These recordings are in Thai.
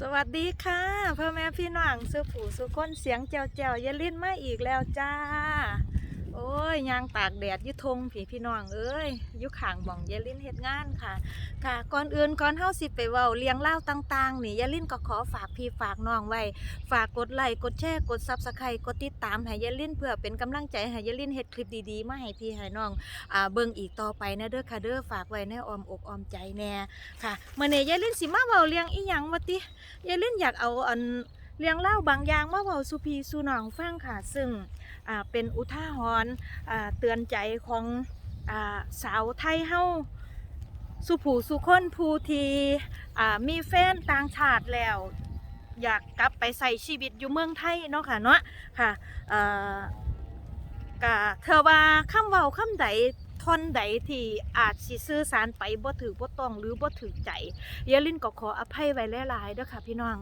สวัสดีค่ะพ่อแม่พี่น้องสื้อผู้สุคนเสียงแจวแจวๆอยาลิ้นมาอีกแล้วจ้า โอ้ยยางตากแดดยุทงผีพี่น้องเอ้ยยุข่างบ่องยาลิ้นเฮ็ดงานค่ะ ค่ะก่อนอื่นก่อนเฮาสิไปเว้าเลี้ยงเล่าต่างๆนี่ยาลิ้นก็ขอฝากพี่ฝากน้องไว้ ฝากกดไลค์กดแชร์กด Subscribe กดติดตามให้ยาลิ้นเพื่อเป็นกำลังใจให้ยาลิ้นเฮ็ดคลิปดีๆมาให้พี่ให้น้องอ่าเบิ่งอีกต่อไปนะเด้อค่ะเด้อฝากไว้ในอ้อมอกอ้อมใจแน่ค่ะมื้อนี้ยายลิ้นสิมาเว้าเลี้ยงอีหยังวะติยายล่นอยากเอาอันเลี้ยงเล่าบางอย่างมาเว้าสุพีสุน้องฟังค่ะ ซึ่ง เป็นอุทาหรณ์เตือนใจของอสาวไทยเฮาสุผูสุคนผู้ทีมีแฟนต่างชาติแล้ว อยากกลับไปใส่ชีวิตอยู่เมืองไทยเนาะค่ะเนาะค่ะเอ่อกะเธอว่าคำเว้าคำใดท่อนใดที่อาจสิสื่อสารไปบ่ถือบ่ต้องหรือบ่ถือใจเยลินก็ขออภัยไว้หลายๆเด้อค่ะพี่น้อง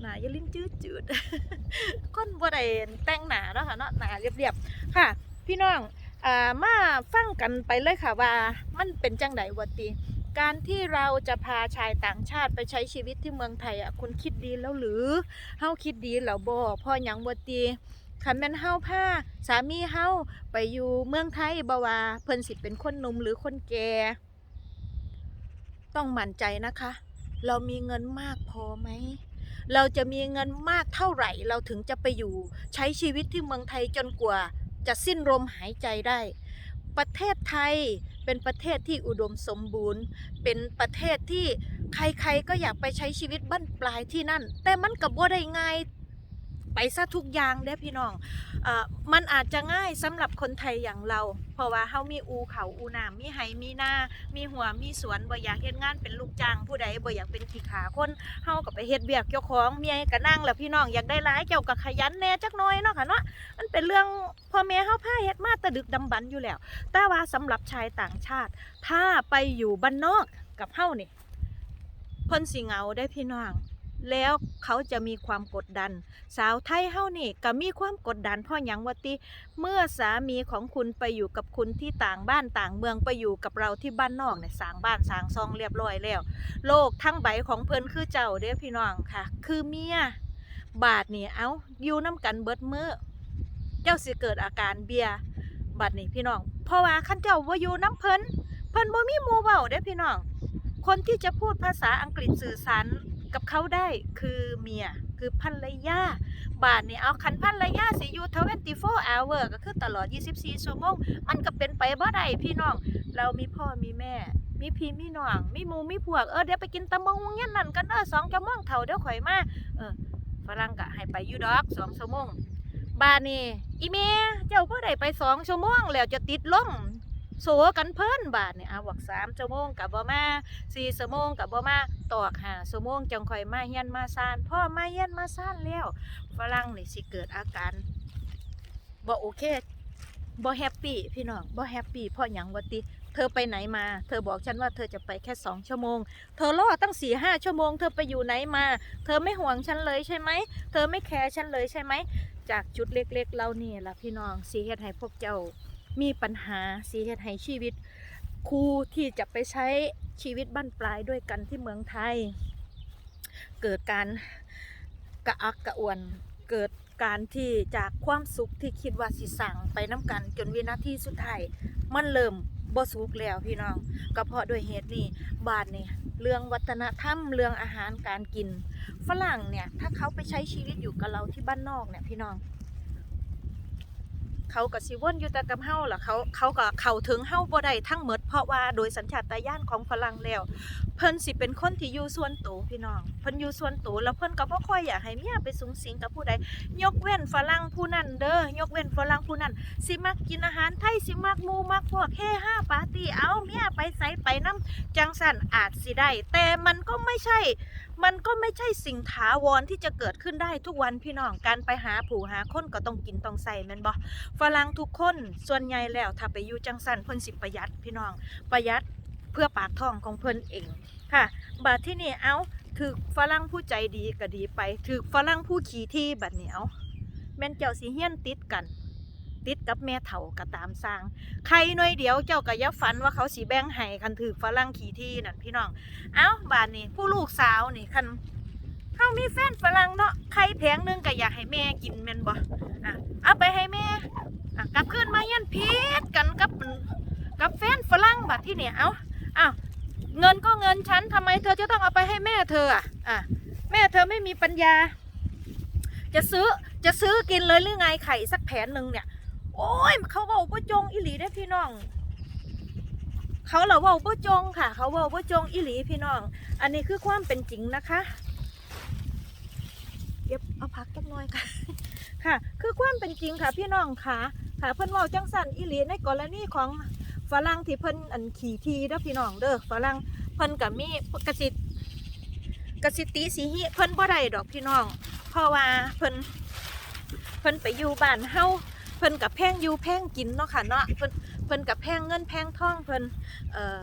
หนาเยลินจืดจืดคนบ่ได้แต่งหนาเนาะค่ะเนาะหนาเรียบๆค่ะ พี่น้องอ่ามาฟังกันไปเลยค่ะว่ามันเป็นจังไดวะติการที่เราจะพาชายต่างชาติไปใช้ชีวิตที่เมืองไทยอะคุณคิดดีแล้วหรือเฮาคิดดีแล้วบ่พ่อหยังบ่ติคันแม่นเฮาพาสามีเฮาไปอยู่เมืองไทยบ่ว่าเพิ่นสิเป็นคนหนุ่มหรือคนแก่ต้องมั่นใจนะคะ เรามีเงินมากพอไหม เราจะมีเงินมากเท่าไหร่ เราถึงจะไปอยู่ ใช้ชีวิตที่เมืองไทยจนกว่า จะสิ้นลมหายใจได้ ประเทศไทยเป็นประเทศที่อุดมสมบูรณ์ เป็นประเทศที่ใครๆก็อยากไปใช้ชีวิตบั้นปลายที่นั่น แต่มันกับว่าได้ง่าย ไปซะทุกอย่างเด้พี่น้องอมันอาจจะง่ายสำหรับคนไทยอย่างเรา เพราะว่าเฮามีอูเขาอูน้ำมีไหมีหน้า มีหัวมีสวนบ่อยากเฮ็ดงานเป็นลูกจ้างผู้ใดบ่อยากเป็นขี้ขาคนเฮาก็ไปเฮ็ดเบียกเจ้าของเมียก็นั่งแล้วพี่น้องอยากได้หลายเจ้าก็ขยันแน่จักหน่อยเนาะค่ะเนาะมันเป็นเรื่องพ่อแม่เฮาพาเฮ็ดมาแตะดึกดำบรรพ์อยู่แล้ว แต่ว่าสำหรับชายต่างชาติ ถ้าไปอยู่บ้านนอกกับเฮานี่เพิ่นสิเงาได้พี่น้อง แล้วเขาจะมีความกดดัน สาวไทยเฮานี่ก็มีความกดดันพราะหยังวติเมื่อสามีของคุณไปอยู่กับคุณที่ต่างบ้านต่างเมืองไปอยู่กับเราที่บ้านนอกเนี่ยสร้างบ้านสร้างซองเรียบร้อยแล้ว โลกทั้งใบของเพิ่นคือเจ้าเด้อพี่น้องค่ะ คือเมียบาทนี่เอาอยู่น้ำกันเบิดมือเจ้าสิเกิดอาการเบียบาดนี่พี่น้อง เพราะว่าคันเจ้าว่าอยู่น้ำเพิ่นเพิ่นบ่มีหมู่เว้าเด้อพี่น้องคนที่จะพูดภาษาอังกฤษสื่อสาร กับเขาได้คือเมียคือภรรยาบาทนี่เอาคันพันรยะสิอยู่24 hour ก็คือตลอด 24 ชั่วโมง มันก็เป็นไปบ่ได้พี่น้อง เรามีพ่อมีแม่ มีพี่มีน้อง มีหมูมีพวก เออเดี๋ยวไปกินตำบักหุ่งเงี้ยนั่นกันเด้อ2ชั่วโมงเท่าเดี๋ยวข่อยมา เออฝรั่งก็ให้ไปอยู่ดอก2ชั่วโมงบานี่อีเมียเจ้าบ่ได้ไป2ชั่วโมงแล้วจะติดลม โสกันเพิ่นบาดนี่เอาบอก3ชั่วโมงก็บ่มาสี่ชั่วโมงกับบ่มาตอกหาชั่วโมงจังค่อยมาเฮียนมาซ่านพ่อมาเฮียนมาซ่านแล้วฝรั่งนี่สิเกิดอาการบ่โอเคบ่แฮปปี้พี่น้องบ่แฮปปี้เพราะหยังวะติ เธอไปไหนมา เธอบอกฉันว่าเธอจะไปแค่สองชั่วโมง เธอรอตั้งสี่ห้าชั่วโมง เธอไปอยู่ไหนมา เธอไม่ห่วงฉันเลยใช่ไหม เธอไม่แคร์ฉันเลยใช่ไหม จากจุดเล็กๆเรานี่ล่ะพี่น้องสีเฮ็ดให้พวกเจ้า มีปัญหาสีเฮ็ดให้ชีวิตครูที่จะไปใช้ชีวิตบั้นปลายด้วยกันที่เมืองไทย เกิดการกระอักกระอ่วน เกิดการที่จากความสุขที่คิดว่าสิสั่งไปน้ำกันจนวินาทีสุดท้ายมันเริ่มบ่สุกแล้วพี่น้องก็เพราะด้วยเหตุนี้บาทนี่ยเรื่องวัฒนธรรมเรื่องอาหารการกิน ฝรั่งเนี่ยถ้าเขาไปใช้ชีวิตอยู่กับเราที่บ้านนอกเนี่ยพี่น้อง เขาก็สิวนอยู่แต่กับเฮาล่ะเขาเขาก็เข้าถึงเฮาบ่ได้ทั้งหมด เพราะว่าโดยสัญชาตญาณของฝรั่งแล้ว เพิ่นสิเป็นคนที่อยู่ส่วนตัวพี่น้อง เพิ่นอยู่ส่วนตัวแล้วเพิ่นก็บ่ค่อยอยากให้เมียไปสูงสิงกับผู้ใด ยกเว้นฝรั่งผู้นั้นเด้อยกเว้นฝรั่งผู้นั้นสิมักกินอาหารไทยสิมักมูมักพวกเฮฮาปาร์ตี้เอาเมียไปไสไปนํจังสั่นอาจสิได้แต่มันก็ไม่ใช่ มันก็ไม่ใช่สิ่งถาวรที่จะเกิดขึ้นได้ทุกวันพี่น้องการไปหาผู้หาคนก็ต้องกินต้องใส่แม่นบ่ฝรั่งทุกคนส่วนใหญ่แล้วถ้าไปอยู่จังสันเพิ่นสิประหยัดพี่น้องประหยัดเพื่อปากท้องของเพิ่นเองค่ะบาดที่นี่เอาถือฝรั่งผู้ใจดีก็ดีไปถือฝรั่งผู้ขี้ที่บัดเหนียวแม่นเจ้าสิเฮียนติดกัน ติดกับแม่เฒ่าก็ตามสร้าง ใครหน่อยเดียวเจ้าก็อย่าฝันว่าเขาสิแบ่งให้คันถือฝรั่งขี่ที่นั่นพี่น้อง เอ้าบานนี้ผู้ลูกสาวนี่คันเฮามีแฟนฝรั่งเนาะใครแผงนึงก็อยากให้แม่กินแม่นบ่อะเอาไปให้แม่อะกลับคืนมายันพีดกันกับกับแฟนฝรั่งบัดที่เนี่ยเอ้าอ้าวเงินก็เงินฉันทำไมเธอจะต้องเอาไปให้แม่เธออะอะแม่เธอไม่มีปัญญา จะซื้อจะซื้อกินเลยหรือไงไข่สักแผงหนึ่งเนี่ย โอ้ยเขาเว้าบ่จงอีหลีได้พี่น้อง เขาเหราเว้าบ่จงค่ะ เขาเว้าบ่จงอีหลีพี่น้อง อันนี้คือความเป็นจริงนะคะเก็บเอาพักจักหน่อยค่ะ ค่ะ คือความเป็นจริงค่ะ พี่น้องค่ะค่ะเพิ่นเว้าจังสันอีหลีในกรณีของฝรั่งที่เพิ่นอันขี่ทีเด้อพี่น้องเด้อฝรั่งเพิ่นก็มีกสิกสิติสีหิเพิ่นบ่ได้ดอกพี่น้อง เพราะว่าเพิ่นเพิ่นไปอยู่บ้านเฮา เพิ่นกับแพงอยู่แพงกินเนาะค่ะเนาะเพิ่นเพิ่นกับแพงเงินแพงทองเพิ่นเอ่อ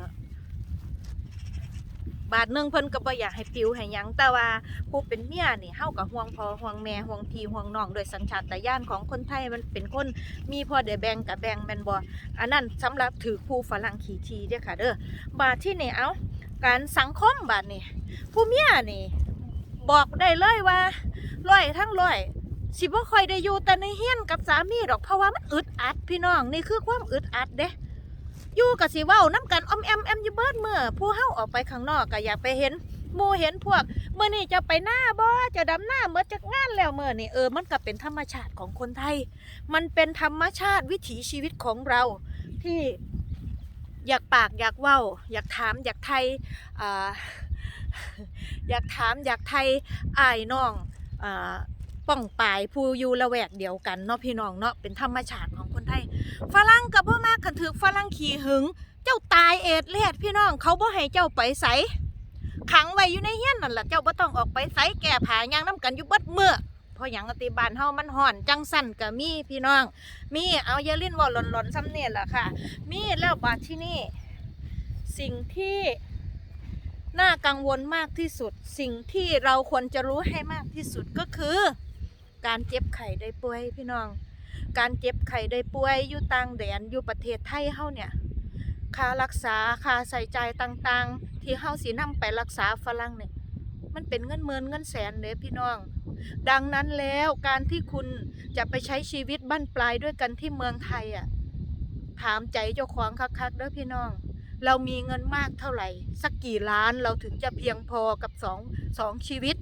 บาทหนึงเพิ่นก็บ่อยากให้ปิวให้หยังแต่ว่าผู้เป็นเมียนี่เฮากับห่วงพ่อห่วงแม่ห่วงพี่ห่วงน้องโดยสัญชาตญาณของคนไทยมันเป็นคนมีพอได้แบ่งกับแบ่งแม่นบ่อันนั้นสำหรับถือผู้ฝรั่งขี่ทีเด้อค่ะเด้อบาทที่นี่เอาการสังคมบาทนี่ผู้เมียนี่บอกได้เลยว่าร้อยทั้งร้อย สิบ่ค่อยได้อยู่แต่ในเฮียนกับสามีดอกเพราะว่ามันอึดอัด พี่น้องนี่คือความอึดอัดเด้อยู่กับสิเว้าน้ำกันอมแอมแอมอยู่เบิดเมื่อผู้เฮาออกไปข้างนอกก็อยากไปเห็นหมู่เห็นพวกเมื่อนี่จะไปหน้าบ่จะดำหน้าเมื่อจากงานแล้วเมื่อนี่เออมันก็เป็นธรรมชาติของคนไทย มันเป็นธรรมชาติวิถีชีวิตของเราที่อยากปากอยากเว้า อยากถามอยากไทยอ่าอยากถามอยากไทยอายน้องอ่า ป้องปายผู้อยู่ละแวกเดียวกันเนาะพี่น้องเนาะเป็นธรรมชาติของคนไทยฝรั่งกับพ่อมากคันถือฝรั่งขี่หึง เจ้าตายเอดเลียดพี่น้องเขาบ่ให้เจ้าไปไสขังไว้อยู่ในเฮี้ยนนั่นแหละเจ้าบ่ต้องออกไปไสแก่ผายางน้ำกันอยู่บัดเมื่อพราะหยังอติบานเฮามันห่อนจังสั่นก็มีพี่น้อง มีเอาอย่าลิ้นบ่หล่นๆซ้ำเนี่ยแหละค่ะ มีแล้วบาดที่นี่ สิ่งที่น่ากังวลมากที่สุด สิ่งที่เราควรจะรู้ให้มากที่สุดก็คือ การเจ็บไข้ได้ป่วยพี่น้อง การเจ็บไข้ได้ป่วยอยู่ต่างแดนอยู่ประเทศไทยเฮาเนี่ยค่ารักษาค่าใส่ใจต่างๆ ที่เฮาสินำไปรักษาฝรั่งเนี่ยมันเป็นเงินหมื่นเงินแสนเลยพี่น้อง ดังนั้นแล้วการที่คุณจะไปใช้ชีวิตบั้นปลายด้วยกันที่เมืองไทยอะถามใจเจ้าของคักๆเด้อพี่น้อง เรามีเงินมากเท่าไหร่ สักกี่ล้านเราถึงจะเพียงพอกับสองสองชีวิต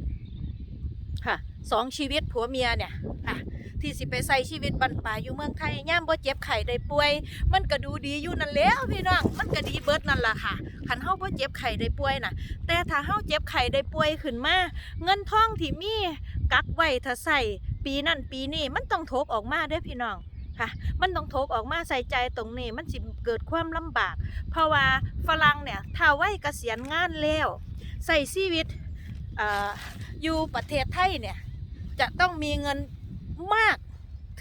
ค่ะ สองชีวิตผัวเมียเนี่ยอะที่สิไปใส่ชีวิตบรรปลายอยู่เมืองไทยย่ามบ่เจ็บไข้ได้ป่วย มันก็ดูดีอยู่นั่นแล้วพี่น้องมันก็ดีเบิดนั่นล่ะค่ะคันเฮาบ่เจ็บไข้ได้ป่วยน่ะ แต่ถ้าเฮาเจ็บไข้ได้ป่วยขึ้นมาเงินทองที่มีกักไว้ถ้าใส่ปีนั้นปีนี้มันต้องทบออกมาเด้อพี่น้องค่ะ มันต้องทบออกมาใส่ใจตรงนี้มันสิเกิดความลำบาก เพราะว่าฝรั่งเนี่ยถ้าไว้เกษียณงานแล้วใส่ชีวิตออยู่ประเทศไทยเนี่ย จะต้องมีเงินมาก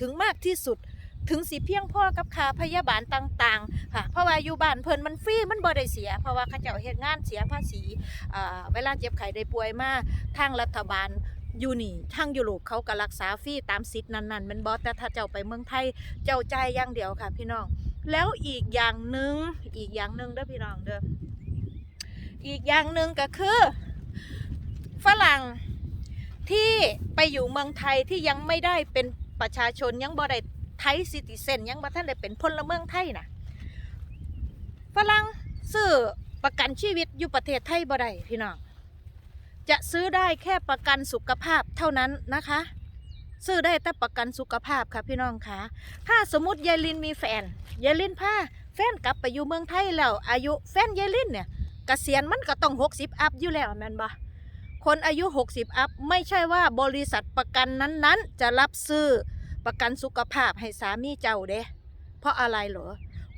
ถึงมากที่สุด ถึงสิเพียงพ่อกับค่าพยาบาลต่างๆค่ะเพราะว่าอยู่บ้านเพิ่นมันฟรีมันบ่ได้เสีย เพราะว่าเขาเจ้าเฮ็ดงานเสียภาษีเวลาเจ็บไข้ได้ป่วยมาทางรัฐบาลอยู่นี่ทางยุโรปเขาก็รักษาฟรีตามสิทธิ์นั้นๆมันบ่แต่ถ้าเจ้าไปเมืองไทยเจ้าใจยอย่างเดียวค่ะ พี่น้อง แล้วอีกอย่างหนึ่งอีกอย่างหนึ่งเด้อพี่น้องเด้ออีกอย่างหนึ่งก็คือ ฝรั่ง ที่ไปอยู่เมืองไทยที่ยังไม่ได้เป็นประชาชนยังบ่ได้ไทยซิติเซนยังบ่ท่านได้เป็นพลเมืองไทยนะฝรั่งซื้อประกันชีวิตอยู่ประเทศไทยบ่ได้พี่น้องจะซื้อได้แค่ประกันสุขภาพเท่านั้นนะคะ ซื้อได้แต่ประกันสุขภาพค่ะพี่น้องคะถ้าสมมติยายลินมีแฟนยายลินพาแฟนกลับไปอยู่เมืองไทยแล้วอายุแฟนยายลินเนี่ยเกษียณมันก็ต้อง60อัพอยู่แล้วแมนบ่ คนอายุ 60 อัพ ไม่ใช่ว่าบริษัทประกันนั้นๆ จะรับซื้อประกันสุขภาพให้สามีเจ้าเด้ เพราะอะไรเหรอ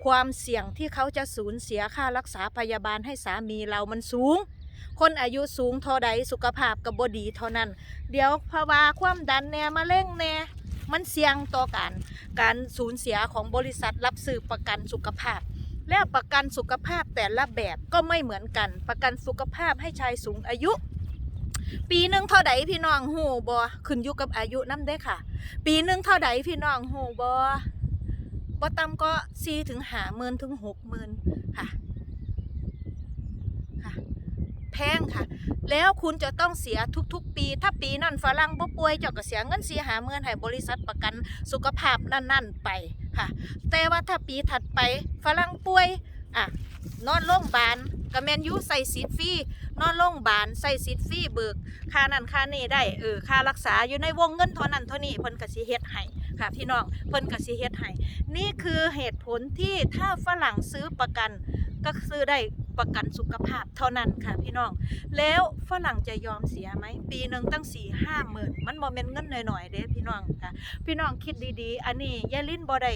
ความเสี่ยงที่เขาจะสูญเสียค่ารักษาพยาบาลให้สามีเรามันสูง คนอายุสูงเท่าใดสุขภาพก็บ่ดีเท่านั้น เดี๋ยวภาวะความดันแน่มะเร็งแน่มันเสี่ยงต่อการการสูญเสียของบริษัทรับซื้อประกันสุขภาพ และประกันสุขภาพแต่ละแบบก็ไม่เหมือนกัน ประกันสุขภาพให้ชายสูงอายุ ปีหนึ่งเท่าใดพี่น้องหูบอขึ้นอยู่กับอายุน้ำได้ค่ะ ปีหนึ่งเท่าใดพี่น้องหูบอบ่ต่ำก็4ถึง5หมื่นถึง6หมื่นค่ะค่ะ แพงค่ะ แล้วคุณจะต้องเสียทุกๆ ปี ถ้าปีนั้นฝรั่งบ่ป่วยเจ้าก็เสียเงินเสียหาเงินให้บริษัทประกันสุขภาพนั่นๆไปค่ะ แต่ว่าถ้าปีถัดไปฝรั่งป่วยอะนอนโรงพยาบาล ก็แมนยู่ใส่สิทธิ์ฟรีนอนโรงพยาบาลใส่สิทธิ์ฟรีเบิกค่านั้นค่านี้ได้เออค่ารักษาอยู่ในวงเงินเท่านั้นเท่านี้เพิ่นก็สิเฮ็ดให้ค่ะพี่น้องเพิ่นก็สิเฮ็ดให้นี่คือเหตุผลที่ถ้าฝรั่งซื้อประกันก็ซื้อได้ประกันสุขภาพเท่านั้นค่ะพี่น้อง แล้วฝรั่งจะยอมเสียไหม ปีหนึ่งตั้งสี่ห้าหมื่นมันบ่แม่นเงินหน่อยๆเด้พี่น้องค่ะ พี่น้องคิดดีๆ อันนี้ยายลินบ่ได้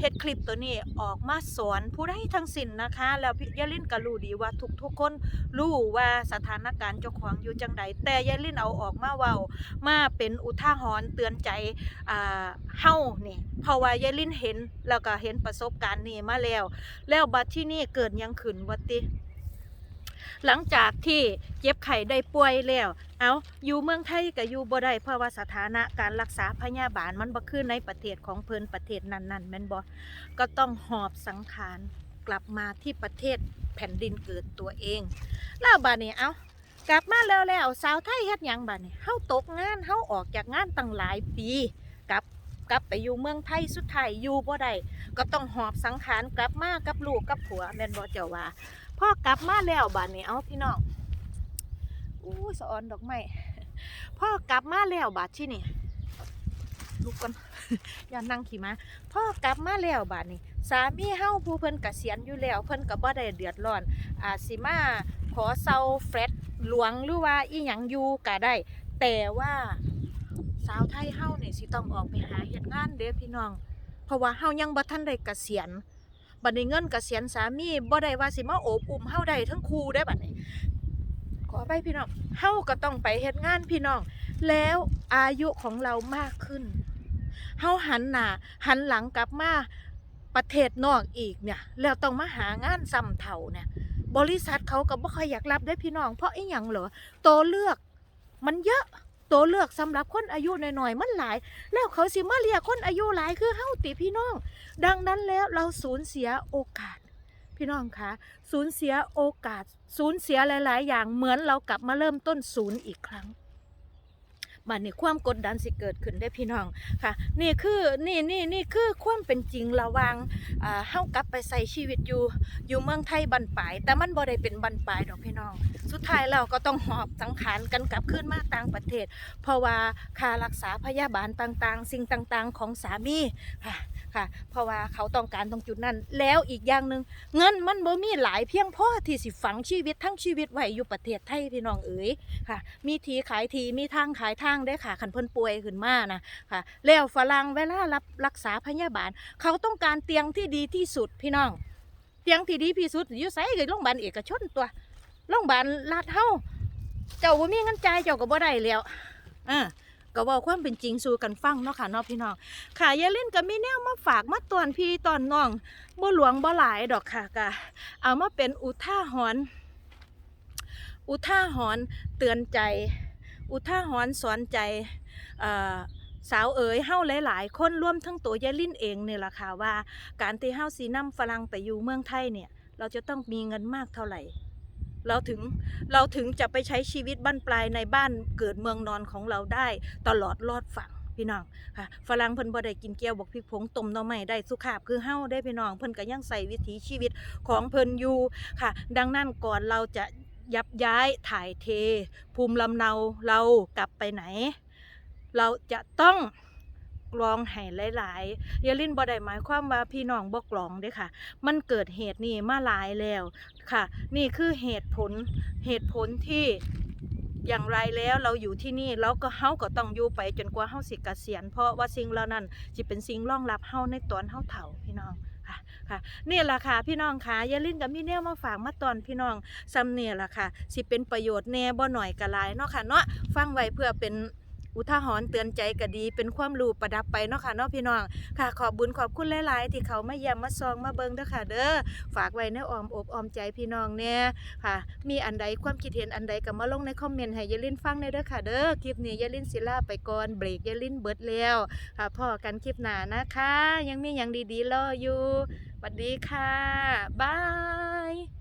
เฮ็ดคลิปตัวนี้ออกมาสอนผู้ใดทั้งสิ้นนะคะ แล้วพี่ยายลินก็รู้ดีว่าทุกๆคนรู้ว่าสถานการณ์เจ้าของอยู่จังใดแต่ยายลินเอาออกมาเว้ามาเป็นอุทาหรณ์เตือนใจอ่าเฮานี่เพราะว่ายายลินเห็นแล้วก็เห็นประสบการณ์นี้มาแล้ว แล้วบัดที่นี่เกิดยังขึ้นวะติ หลังจากที่เจ็บไข้ได้ป่วยแล้ว เอาอยู่เมืองไทยก็อยู่บ่ได้เพราะว่าสถานะการรักษาพยาบาลมันบ่คือในประเทศของเพิ่นประเทศนั้นๆแม่นบ่ก็ต้องหอบสังขารกลับมาที่ประเทศแผ่นดินเกิดตัวเอง แล้วบัดนี้เอากลับมาแล้วแล้วสาวไทยเฮ็ดหยังบัดนี้เฮาตกงานเฮาออกจากงานตั้งหลายปีกลับกลับไปอยู่เมืองไทยสุดท้ายอยู่บ่ได้ก็ต้องหอบสังขารกลับมากับลูกกับผัวแม่นบ่เจ้าว่า พ่อกลับมาแล้วบัดนี้เอาพี่น้องอู้สะออนดอกไม้พ่อกลับมาแล้วบัดที่นี่ลุกก่อนอย่านั่งขี่มาพ่อกลับมาแล้วบัดนี้ สามีเฮาผู้เพิ่นเกษียณอยู่แล้ว เพิ่นก็บ่ได้เดือดร้อนอาสิมาขอเซาแฟลตหลวงหรือว่าอีหยังอยู่ก็ได้ แต่ว่าสาวไทยเฮาเนี่ยสิต้องออกไปหาเฮ็ดงานเด้อพี่น้อง เพราะว่าเฮายังบ่ทันได้เกษียณ บัดนี้เงินกเกษียณสามีบ่ได้ว่าสิมาโอบอุ้มเฮาได้ทั้งคู่ได้บัดนี้ ขอไปพี่น้องเฮาก็ต้องไปเฮ็ดงานพี่น้อง แล้วอายุของเรามากขึ้นเฮาหันหน้าหันหลังกลับมาประเทศนอกอีกเนี่ย แล้วต้องมาหางานซ้ำเท่าเนี่ย บริษัทเขาก็บ่ค่อยอยากรับได้พี่น้อง เพราะไอีหยังเหรอตัวเลือกมันเยอะ ตัวเลือกสำหรับคนอายุหน่อยๆมันหลาย แล้วเขาสิมาเรียกคนอายุหลายคือเฮาติพี่น้อง ดังนั้นแล้วเราสูญเสียโอกาส พี่น้องคะสูญเสียโอกาส สูญเสียหลาย ๆ อย่างเหมือนเรากลับมาเริ่มต้นศูนย์อีกครั้ง บัดนี้ความกดดันสิเกิดขึ้นได้พี่น้องค่ะ นี่คือนี่นี่นี่คือความเป็นจริงระว่างอ่าเฮากลับไปใส่ชีวิตอยู่อยู่เมืองไทยบันปลายแต่มันบ่ได้เป็นบันปลายดอกพี่น้อง สุดท้ายเราก็ต้องหอบสังขารกันกลับขึ้นมาต่างประเทศ เพราะว่าค่ารักษาพยาบาลต่างๆ สิ่งต่างๆ ของสามีค่ะค่ะ เพราะว่าเขาต้องการตรงจุดนั้น แล้วอีกอย่างหนึ่งเงินมันบ่มีหลายเพียงพอที่สิฝังชีวิตทั้งชีวิตไว้อยู่ประเทศไทยพี่น้องเอ๋ยค่ะ มีทีขายทีมีทางขายทางได้ค่ะคันเพิ่นป่วยขึ้นมานะค่ะแล้วฝรั่งเวลารับรักษาพยาบาล เขาต้องการเตียงที่ดีที่สุดพี่น้อง เตียงที่ดีที่สุดอยู่ไสก็โรงพยาบาลเอกชนตัวโรงพยาบาลรัฐเฮาเจ้าบ่มีเงินจ่ายเจ้าก็บ่ได้แล้วอ่าก็ว่าความเป็นจริงสู่กันฟังเนาะค่ะเนาะพี่น้องค่ะยายเล่นก็มีแนวมาฝากมาตอนพี่ตอนน้องบ่หลวงบ่หลายดอกค่ะก็เอามาเป็นอุท่าหรณ์อุท่าหรณ์เตือนใจ อุท่าหรณ์สอนใจสาวเอ๋ยเฮ้าหลายๆ คนร่วมทั้งตัวยายลินเองเนี่ยล่ะค่ะว่า การที่เฮ้าสีนํฝรั่งไปอยู่เมืองไทยเนี่ย เราจะต้องมีเงินมากเท่าไหร่ เราถึงเราถึงจะไปใช้ชีวิตบั้นปลายในบ้านเกิดเมืองนอนของเราได้ตลอดรอดฝั่งพี่น้องค่ะฝรั่งเพิ่นบ่ได้กินเกี๊ยวบอกพริกผงต้มหน่อไม้ได้สุขภาพคือเฮาได้พี่น้องเพิ่นก็ยังใส่วิถีชีวิตของเพิ่นอยู่ค่ะ ดังนั้นก่อนเราจะ ยับย้ายถ่ายเท ภูมิลำเนาเรากลับไปไหน เราจะต้องกรองให้หลายๆยาลินบ่ได้หมายความว่าพี่น้องบ่กรองเด้ค่ะ มันเกิดเหตุนี่มาหลายแล้วค่ะ นี่คือเหตุผลเหตุผลที่อย่างไรแล้วเราอยู่ที่นี่แล้วก็เฮาก็ต้องอยู่ไปจนกว่าเฮาสิกเกษียณเพราะว่าสิ่งเหล่านั้นสิเป็นสิ่งรองรับเฮาในตอนเฮาเฒ่าพี่น้อง ค่ะค่ะนี่ล่ะค่ะพี่น้องค่ะยาลินกับพี่เนวมาฝากมาตอนพี่น้องซ้ำเนี่ยแหละค่ะสิเป็นประโยชน์แน่บ่หน่อยก็หลายเนาะค่ะเนาะฟังไว้เพื่อเป็น อุทาหรณ์เตือนใจก็ดี เป็นความรู้ประดับไปเนาะค่ะเนาะพี่น้องค่ะ ขอบบุญขอบคุณหลายๆ ที่เขามาเยี่ยมมาซองมาเบิงเด้อค่ะเด้อฝากไว้ในอ้อมอกอ้อมใจพี่น้องเนี่ยค่ะ มีอันใดความคิดเห็นอันใดก็มาลงในคอมเมนต์ให้ยายลินฟังในเด้อค่ะเด้อคลิปนี้ยายลินศิลาไปก่อนเบรกยายลินเบิดแล้วค่ะพ่อกันคลิปหน้านะคะ ยังมีอย่างดีๆรออยู่สวัสดีค่ะบาย